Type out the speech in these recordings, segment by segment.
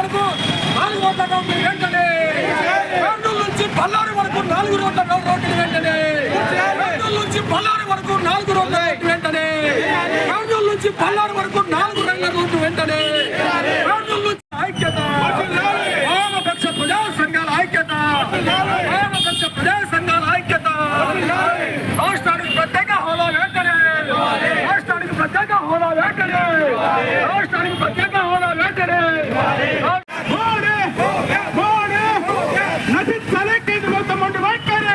వరకు నాలుగు రోడ్ల రోడ్డు వెంటనే. కర్నూలు నుంచి బళ్ళారి వరకు నాలుగు రోడ్ల రోడ్డు వెంటనే. కర్నూలు నుంచి బళ్ళారి వరకు నాలుగు రోడ్ల రోడ్డు వెంటనే. కర్నూలు నుంచి బళ్ళారి వరకు నాలుగు రంగ రోడ్డు వెంటనే. కర్నూలు నుంచి ఐక్యత. వామపక్ష ప్రజా సంఘాల ఐక్యత. వామపక్ష ప్రజా సంఘాల ఐక్యత. రాష్ట్రానికి ప్రత్యేక హోదా వెంటనే. రాష్ట్రానికి ప్రత్యేక హోదా వెంటనే. రాష్ట్రానికి ప్రత్యేక హోదా వెంటనే మోడీ మోడీ నశించాలి కేంద్ర ప్రభుత్వం వైఖరి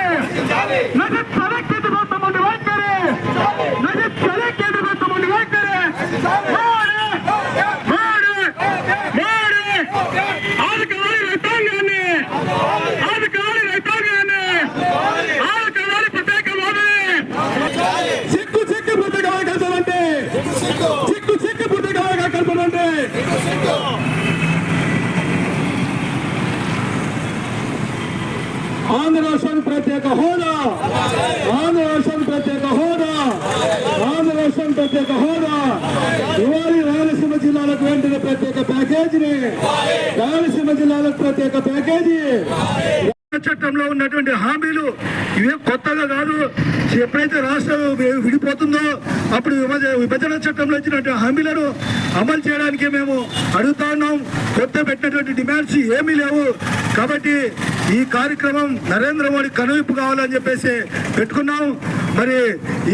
ఆంధ్ర రాష్ట్రానికి ప్రత్యేక హోదా. ఆంధ్ర రాష్ట్రానికి ప్రత్యేక హోదా. ఆంధ్ర రాష్ట్రానికి ప్రత్యేక హోదా. ఇవాళ రాయలసీమ జిల్లాలకు వెంటనే ప్రత్యేక ప్యాకేజీని రాయలసీమ జిల్లాలకు ప్రత్యేక ప్యాకేజీ చట్టంలో ఉన్నటువంటి హామీలు ఇవే కొత్తగా కాదు. ఎప్పుడైతే రాష్ట్రం విడిపోతుందో అప్పుడు విభజన విభజన చట్టంలో ఇచ్చినటువంటి హామీలను అమలు చేయడానికి మేము అడుగుతా ఉన్నాం. కొత్త పెట్టినటువంటి డిమాండ్స్ ఏమీ లేవు. కాబట్టి ఈ కార్యక్రమం నరేంద్ర మోడీ కనువిప్పు కావాలని చెప్పేసి పెట్టుకున్నాం. మరి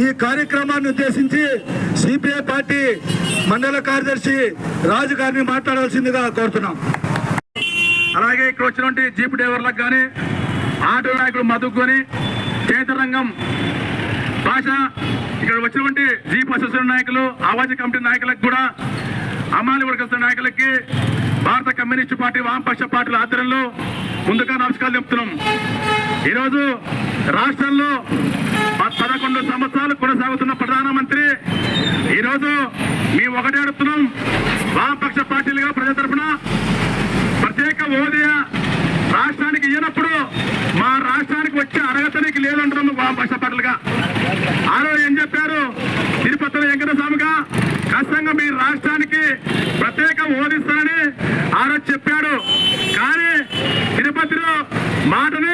ఈ కార్యక్రమాన్ని ఉద్దేశించి సిపిఐ పార్టీ మండల కార్యదర్శి రాజు గారిని మాట్లాడాల్సిందిగా కోరుతున్నాం. అలాగే ఇక్కడ వచ్చినటువంటి జీప్ డ్రైవర్లకు కానీ ఆటో నాయకుడు మధుకు కానీ రంగం భాష ఇక్కడ వచ్చినటువంటి జీప్ అసోసియేషన్ నాయకులు ఆవాజ కమిటీ నాయకులకు కూడా అమాలి వర్గస్థ నాయకులకి భారత కమ్యూనిస్టు పార్టీ వామపక్ష పార్టీల ఆధ్వర్యంలో ముందుగా నమస్కారాలు చెప్తున్నాం. ఈరోజు రాష్ట్రంలో పదకొండు సంవత్సరాలు కొనసాగుతున్న ప్రధానమంత్రి ఈరోజు మేము ఒకటే అడుగుతున్నాం. వామపక్ష పార్టీలుగా ప్రజల తరఫున ఖచ్చితంగా మీ రాష్ట్రానికి ప్రత్యేక హోదిస్తానని ఆరోజు చెప్పాడు. కానీ తిరుపతిలో మాటని